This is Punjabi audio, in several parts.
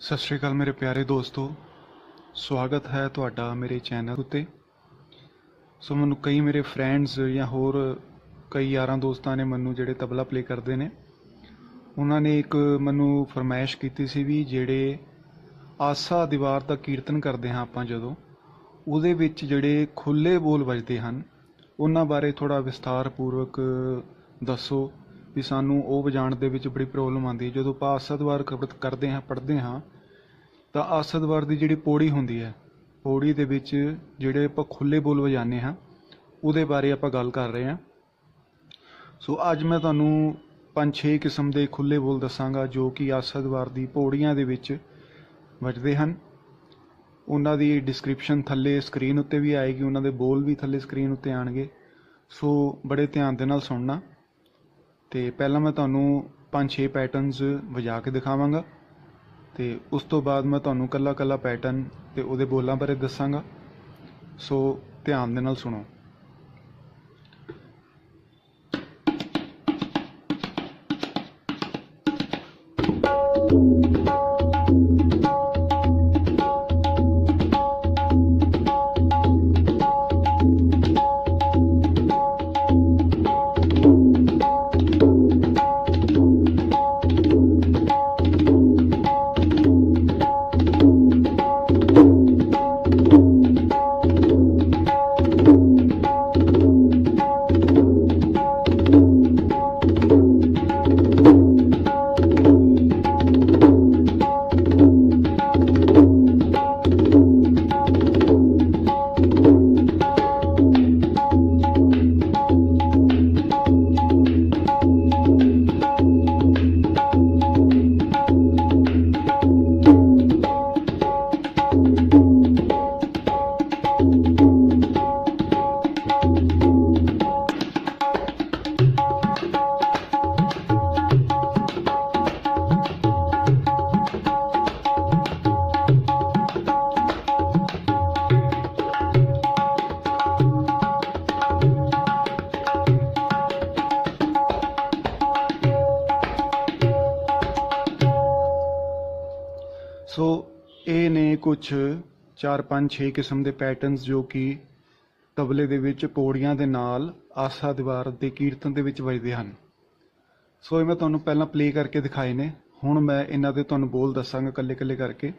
ਸਤਿ ਸ਼੍ਰੀ ਅਕਾਲ ਮੇਰੇ ਪਿਆਰੇ ਦੋਸਤੋ। ਸਵਾਗਤ ਹੈ ਤੁਹਾਡਾ ਮੇਰੇ ਚੈਨਲ ਉੱਤੇ। ਸੋ ਮੈਨੂੰ ਕਈ ਮੇਰੇ ਫਰੈਂਡਸ ਜਾਂ ਹੋਰ ਕਈ ਯਾਰਾਂ ਦੋਸਤਾਂ ਨੇ ਮੈਨੂੰ ਜਿਹੜੇ ਤਬਲਾ ਪਲੇ ਕਰਦੇ ਨੇ, ਉਹਨਾਂ ਨੇ ਇੱਕ ਮੈਨੂੰ ਫਰਮਾਇਸ਼ ਕੀਤੀ ਸੀ ਵੀ ਜਿਹੜੇ ਆਸਾ ਦੀਵਾਰ ਦਾ ਕੀਰਤਨ ਕਰਦੇ ਹਾਂ ਆਪਾਂ ਜਦੋਂ, ਉਹਦੇ ਵਿੱਚ ਜਿਹੜੇ ਖੁੱਲੇ ਬੋਲ ਵੱਜਦੇ ਹਨ, ਉਹਨਾਂ ਬਾਰੇ ਥੋੜਾ ਵਿਸਥਾਰ ਪੂਰਵਕ ਦੱਸੋ। ਵੀ ਸਾਨੂੰ ਉਹ ਵਜਾਣ ਦੇ ਵਿੱਚ ਬੜੀ ਪ੍ਰੋਬਲਮ ਆਉਂਦੀ ਹੈ। ਜਦੋਂ ਆਪਾਂ ਆਸਾ ਦੀਵਾਰ ਕਬਤ ਕਰਦੇ ਹਾਂ, ਪੜ੍ਹਦੇ ਹਾਂ, ਤਾਂ ਆਸਾ ਦੀਵਾਰ ਦੀ ਜਿਹੜੀ ਪੌੜੀ ਹੁੰਦੀ ਹੈ, ਪੌੜੀ ਦੇ ਵਿੱਚ ਜਿਹੜੇ ਆਪਾਂ ਖੁੱਲੇ ਬੋਲ ਵਜਾਉਂਦੇ ਹਾਂ, ਉਹਦੇ ਬਾਰੇ ਆਪਾਂ ਗੱਲ ਕਰ ਰਹੇ ਹਾਂ। ਸੋ ਅੱਜ ਮੈਂ ਤੁਹਾਨੂੰ ਪੰਜ ਛੇ ਕਿਸਮ ਦੇ ਖੁੱਲੇ ਬੋਲ ਦੱਸਾਂਗਾ, ਜੋ ਕਿ ਆਸਾ ਦੀਵਾਰ ਦੀ ਪੌੜੀਆਂ ਦੇ ਵਿੱਚ ਵੱਜਦੇ ਹਨ। ਉਹਨਾਂ ਦੀ ਡਿਸਕ੍ਰਿਪਸ਼ਨ ਥੱਲੇ ਸਕਰੀਨ ਉੱਤੇ ਵੀ ਆਏਗੀ, ਉਹਨਾਂ ਦੇ ਬੋਲ ਵੀ ਥੱਲੇ ਸਕਰੀਨ ਉੱਤੇ ਆਣਗੇ ਸੋ ਬੜੇ ਧਿਆਨ ਦੇ ਨਾਲ ਸੁਣਨਾ। ਅਤੇ ਪਹਿਲਾਂ ਮੈਂ ਤੁਹਾਨੂੰ ਪੰਜ ਛੇ ਪੈਟਰਨਸ ਵਜਾ ਕੇ ਦਿਖਾਵਾਂਗਾ ਅਤੇ ਉਸ ਤੋਂ ਬਾਅਦ ਮੈਂ ਤੁਹਾਨੂੰ ਇਕੱਲਾ ਇਕੱਲਾ ਪੈਟਰਨ ਅਤੇ ਉਹਦੇ ਬੋਲਾਂ ਬਾਰੇ ਦੱਸਾਂਗਾ। ਸੋ ਧਿਆਨ ਦੇ ਨਾਲ ਸੁਣੋ। ਸੋ ਇਹ ਨੇ ਕੁਝ 4 5 6 ਕਿਸਮ ਦੇ ਪੈਟਰਨਸ ਜੋ ਕਿ ਤਬਲੇ ਦੇ ਵਿੱਚ, ਪੌੜੀਆਂ ਦੇ ਨਾਲ, ਆਸਾ ਦੀਵਾਰ ਦੇ ਕੀਰਤਨ ਦੇ ਵਿੱਚ ਵੱਜਦੇ ਹਨ। ਸੋ ਇਹ ਮੈਂ ਤੁਹਾਨੂੰ ਪਹਿਲਾਂ ਪਲੇ ਕਰਕੇ ਦਿਖਾਏ ਨੇ। ਹੁਣ ਮੈਂ ਇਹਨਾਂ ਦੇ ਤੁਹਾਨੂੰ ਬੋਲ ਦੱਸਾਂਗਾ ਕੱਲੇ ਕੱਲੇ ਕਰਕੇ।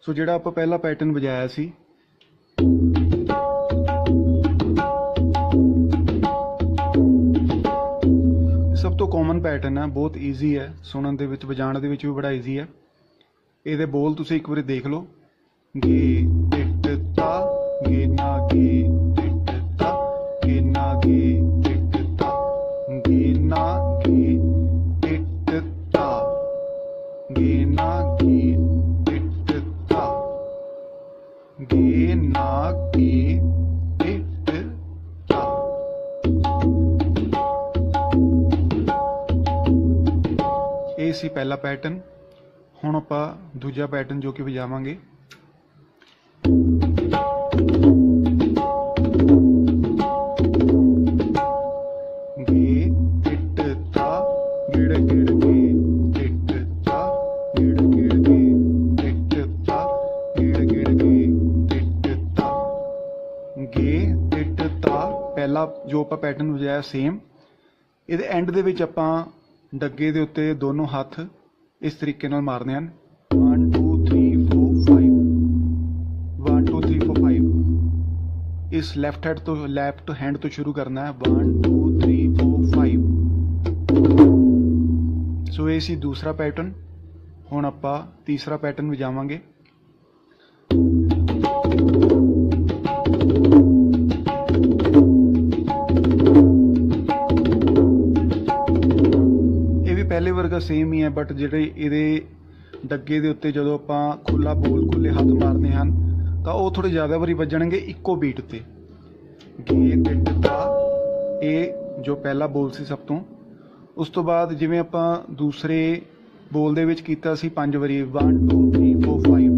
ਸੋ ਜਿਹੜਾ ਆਪਾਂ ਪਹਿਲਾ ਪੈਟਰਨ ਵਜਾਇਆ ਸੀ। ਸਭ ਤੋਂ ਕਾਮਨ ਪੈਟਰਨ ਹੈ ਬਹੁਤ ਈਜ਼ੀ ਹੈ। ਸੁਣਨ ਦੇ ਵਿੱਚ, ਵਜਾਉਣ ਦੇ ਵਿੱਚ ਵੀ ਬੜਾ ਈਜ਼ੀ ਹੈ। ਇਹਦੇ ਬੋਲ ਤੁਸੀਂ ਇੱਕ ਵਾਰੀ ਦੇਖ ਲਓ। ਗੇ ਟਿਟ ਤਾ, ਗੇ ਨਾ ਗੇ ਟਿਟ ਤਾ, ਗੇ ਨਾ ਗੇ ਟਿਟ ਤਾ, ਗੇ ਨਾ ਗੇ ਟਿਟ ਤਾ, ਗੇ ਨਾ ਗੇ ਟਿਟ ਤਾ, ਗੇ ਨਾ ਗੇ ਇਹ ਸੀ ਪਹਿਲਾ ਪੈਟਰਨ ਹੁਣ ਆਪਾਂ ਦੂਜਾ ਪੈਟਰਨ ਜੋ ਕਿ ਵਜਾਵਾਂਗੇ। ਪਹਿਲਾ ਜੋ ਆਪਾਂ ਪੈਟਰਨ ਵਜਾਇਆ ਸੇਮ ਇਹਦੇ ਐਂਡ ਦੇ ਵਿੱਚ ਆਪਾਂ ਡੱਗੇ ਦੇ ਉੱਤੇ ਦੋਨੋਂ ਹੱਥ ਇਸ ਤਰੀਕੇ ਨਾਲ ਮਾਰਨੇ ਹਨ। 1 2 3 4 5 1 2 3 4 5 ਇਸ ਲੈਫਟ ਹੈਂਡ ਤੋਂ ਲੈਫਟ ਹੈਂਡ ਤੋਂ ਸ਼ੁਰੂ ਕਰਨਾ ਹੈ। 1 2 3 4 5 ਸੋ ਇਹ ਸੀ ਦੂਸਰਾ ਪੈਟਰਨ ਹੁਣ ਆਪਾਂ ਤੀਸਰਾ ਪੈਟਰਨ ਵਜਾਵਾਂਗੇ। ਪਹਿਲੇ ਵਰਗਾ ਸੇਮ ਹੀ ਹੈ ਬਟ ਜਿਹੜੇ ਇਹਦੇ ਡੱਗੇ ਦੇ ਉੱਤੇ ਜਦੋਂ ਆਪਾਂ ਖੁੱਲਾ ਬੋਲ ਖੁੱਲੇ ਹੱਥ ਮਾਰਦੇ ਹਨ, ਤਾਂ ਉਹ ਥੋੜੇ ਜ਼ਿਆਦਾ ਵਾਰੀ ਵੱਜਣਗੇ ਇੱਕੋ ਬੀਟ ਤੇ ਗੇ ਟਿੱਟ ਤਾ ਇਹ ਜੋ ਪਹਿਲਾ ਬੋਲ ਸੀ ਸਭ ਤੋਂ। ਉਸ ਤੋਂ ਬਾਅਦ ਜਿਵੇਂ ਆਪਾਂ ਦੂਸਰੇ ਬੋਲ ਦੇ ਵਿੱਚ ਕੀਤਾ ਸੀ ਪੰਜ ਵਾਰੀ 1 2 3 4 5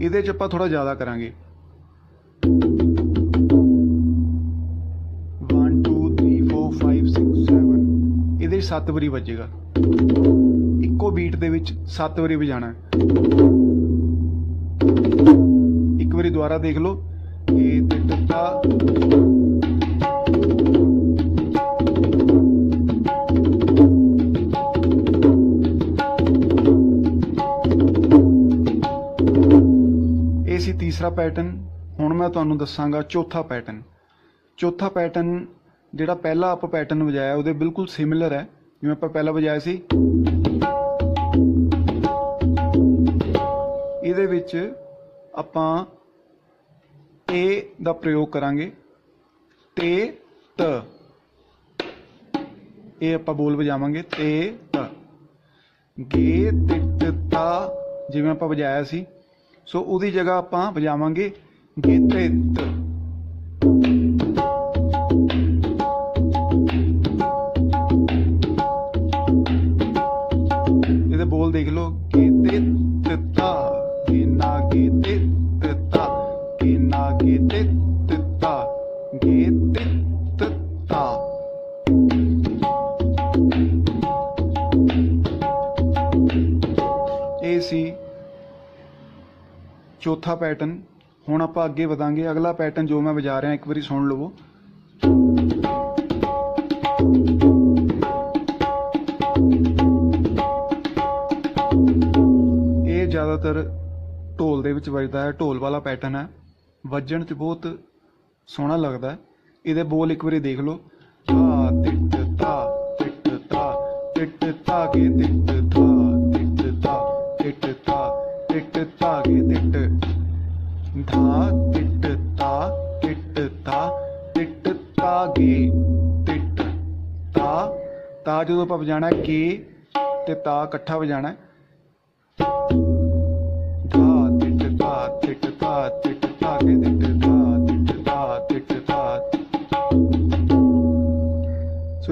ਇਹਦੇ 'ਚ ਆਪਾਂ ਥੋੜਾ ਜ਼ਿਆਦਾ ਕਰਾਂਗੇ। 2 3 4 5 6 7 ਸੱਤ ਵਾਰੀ ਵੱਜੇਗਾ। ਇੱਕੋ ਬੀਟ ਦੇ ਵਿੱਚ 7 ਵਾਰੀ ਵਜਾਣਾ ਹੈ। ਇੱਕ ਵਾਰੀ ਦੁਬਾਰਾ ਦੇਖ ਲਓ। ਗੇ ਟੱਟਾ। ਇਹ ਸੀ ਤੀਸਰਾ ਪੈਟਰਨ ਹੁਣ ਮੈਂ ਤੁਹਾਨੂੰ ਦੱਸਾਂਗਾ ਚੌਥਾ ਪੈਟਰਨ ਚੌਥਾ ਪੈਟਰਨ ਜਿਹੜਾ ਪਹਿਲਾਂ ਆਪਾਂ ਪੈਟਰਨ ਵਜਾਇਆ, ਉਹਦੇ ਬਿਲਕੁਲ ਸਿਮਿਲਰ ਹੈ, ਜਿਵੇਂ ਆਪਾਂ ਪਹਿਲਾਂ ਵਜਾਇਆ ਸੀ। ਇਹਦੇ ਵਿੱਚ ਆਪਾਂ ਏ ਦਾ ਪ੍ਰਯੋਗ ਕਰਾਂਗੇ, ਤੇ ਤ। ਇਹ ਆਪਾਂ ਬੋਲ ਵਜਾਵਾਂਗੇ, ਤੇ ਤ। ਗੇ ਤਿਟ ਤਾ, ਜਿਵੇਂ ਆਪਾਂ ਵਜਾਇਆ ਸੀ। ਸੋ ਉਹਦੀ ਜਗ੍ਹਾ ਆਪਾਂ ਵਜਾਵਾਂਗੇ ਗੇ ਤੇ ਇਹ ਸੀ ਚੌਥਾ ਪੈਟਰਨ ਹੁਣ ਆਪਾਂ ਅੱਗੇ ਵਧਾਂਗੇ। ਅਗਲਾ ਪੈਟਰਨ ਜੋ ਮੈਂ ਵਜਾ ਰਿਹਾ, ਇੱਕ ਵਾਰੀ ਸੁਣ ਲਵੋ। ਇਹ ਜ਼ਿਆਦਾਤਰ ਢੋਲ ਦੇ ਵਿੱਚ ਵੱਜਦਾ ਹੈ। ਢੋਲ ਵਾਲਾ ਪੈਟਰਨ ਹੈ। ਵੱਜਣ 'ਚ ਬਹੁਤ ਸੋਹਣਾ ਲੱਗਦਾ ਹੈ। ਇਹਦੇ ਬੋਲ ਇੱਕ ਵਾਰੀ ਦੇਖ ਲਓ। ਤਾ ਟਿਟ ਤਾ ਟਿਟ ਤਾ ਟਿਟ ਤਾ ਗੇ ਟਿਟ ਤਾ ਟਿਟ ਤਾ ਟਿਟ ਤਾ ਟਿਟ ਤਾ ਗੇ ਟਿਟ ਧਾ ਟਿਟ ਤਾ ਟਿਟ ਤਾ ਟਿਟ ਤਾ ਗੇ ਟਿਟ ਤਾ। ਤਾ ਜਦੋਂ ਆਪਾਂ ਵਜਾਣਾ ਕੇ ਤੇ ਤਾ ਇਕੱਠਾ ਵਜਾਣਾ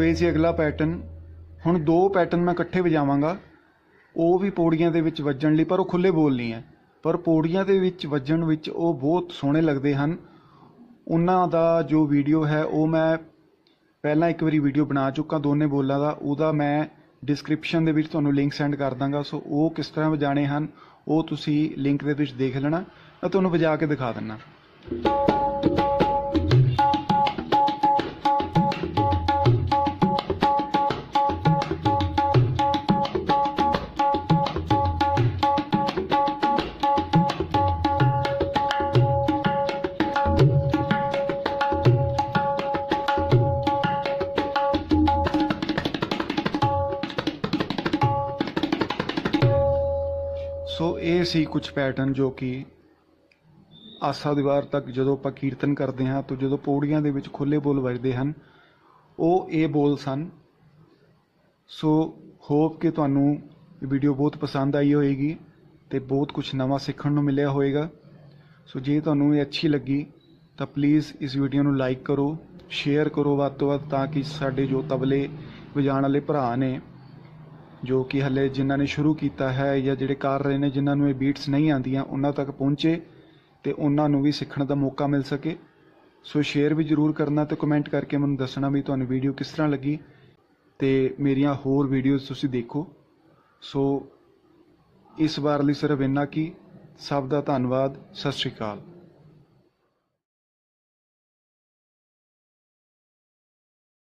ਸੋ ਸੀ ਅਗਲਾ ਪੈਟਰਨ ਹੁਣ ਦੋ ਪੈਟਰਨ ਮੈਂ ਇਕੱਠੇ ਵਜਾਵਾਂਗਾ। ਉਹ ਵੀ ਪੌੜੀਆਂ ਦੇ ਵਿੱਚ ਵੱਜਣ ਲਈ, ਪਰ ਉਹ ਖੁੱਲੇ ਬੋਲ ਨਹੀਂ ਹੈ। ਪਰ ਪੌੜੀਆਂ ਦੇ ਵਿੱਚ ਵੱਜਣ ਵਿੱਚ ਉਹ ਬਹੁਤ ਸੋਹਣੇ ਲੱਗਦੇ ਹਨ। ਉਹਨਾਂ ਦਾ ਜੋ ਵੀਡੀਓ ਹੈ, ਉਹ ਮੈਂ ਪਹਿਲਾਂ ਇੱਕ ਵਾਰੀ ਵੀਡੀਓ ਬਣਾ ਚੁੱਕਾ ਦੋਨੇ ਬੋਲਾਂ ਦਾ। ਉਹਦਾ ਮੈਂ ਡਿਸਕ੍ਰਿਪਸ਼ਨ ਦੇ ਵਿੱਚ ਤੁਹਾਨੂੰ ਲਿੰਕ ਸੈਂਡ ਕਰ ਦਾਂਗਾ। ਸੋ ਉਹ ਕਿਸ ਤਰ੍ਹਾਂ ਵਜਾਣੇ ਹਨ, ਉਹ ਤੁਸੀਂ ਲਿੰਕ ਦੇ ਵਿੱਚ ਦੇਖ ਲੈਣਾ। ਮੈਂ ਤੁਹਾਨੂੰ ਵਜਾ ਕੇ ਦਿਖਾ ਦਿੰਨਾ ਸੀ ਕੁਝ ਪੈਟਰਨ ਜੋ ਕਿ ਆਸਾ ਦੀਵਾਰ ਤੱਕ ਜਦੋਂ ਆਪਾਂ ਕੀਰਤਨ ਕਰਦੇ ਹਾਂ ਤਾਂ ਜਦੋਂ ਪੌੜੀਆਂ ਦੇ ਵਿੱਚ ਖੁੱਲੇ ਬੋਲ ਵੱਜਦੇ ਹਨ, ਉਹ ਇਹ ਬੋਲ ਸਨ। ਸੋ ਹੋਪ ਕਿ ਤੁਹਾਨੂੰ ਇਹ ਵੀਡੀਓ ਬਹੁਤ ਪਸੰਦ ਆਈ ਹੋਏਗੀ ਤੇ ਬਹੁਤ ਕੁਝ ਨਵਾਂ ਸਿੱਖਣ ਨੂੰ ਮਿਲਿਆ ਹੋਵੇਗਾ ਸੋ ਜੇ ਤੁਹਾਨੂੰ ਇਹ ਅੱਛੀ ਲੱਗੀ ਤਾਂ ਪਲੀਜ਼ ਇਸ ਵੀਡੀਓ ਨੂੰ ਲਾਈਕ ਕਰੋ ਸ਼ੇਅਰ ਕਰੋ ਵੱਧ ਤੋਂ ਵੱਧ ਤਾਂ ਕਿ ਸਾਡੇ ਜੋ ਤਬਲੇ ਵਜਾਉਣ ਵਾਲੇ ਭਰਾ ਨੇ ਜੋ ਕਿ ਹਲੇ ਜਿਨ੍ਹਾਂ ਨੇ ਸ਼ੁਰੂ ਕੀਤਾ ਹੈ ਜਾਂ ਜਿਹੜੇ ਕਰ ਰਹੇ ਨੇ, ਜਿਨ੍ਹਾਂ ਨੂੰ ਇਹ ਬੀਟਸ ਨਹੀਂ ਆਉਂਦੀਆਂ, ਉਹਨਾਂ ਤੱਕ ਪਹੁੰਚੇ ਤੇ ਉਹਨਾਂ ਨੂੰ ਵੀ ਸਿੱਖਣ ਦਾ ਮੌਕਾ ਮਿਲ ਸਕੇ। ਸੋ ਸ਼ੇਅਰ ਵੀ ਜਰੂਰ ਕਰਨਾ ਤੇ ਕਮੈਂਟ ਕਰਕੇ ਮੈਨੂੰ ਦੱਸਣਾ ਵੀ ਤੁਹਾਨੂੰ ਵੀਡੀਓ ਕਿਸ ਤਰ੍ਹਾਂ ਲੱਗੀ ਤੇ ਮੇਰੀਆਂ ਹੋਰ ਵੀਡੀਓਜ਼ ਤੁਸੀਂ ਦੇਖੋ। ਸੋ ਇਸ ਵਾਰ ਲਈ ਸਿਰਫ ਇੰਨਾ ਕੀ। ਸਭ ਦਾ ਧੰਨਵਾਦ। ਸਤਿ ਸ਼੍ਰੀ ਅਕਾਲ।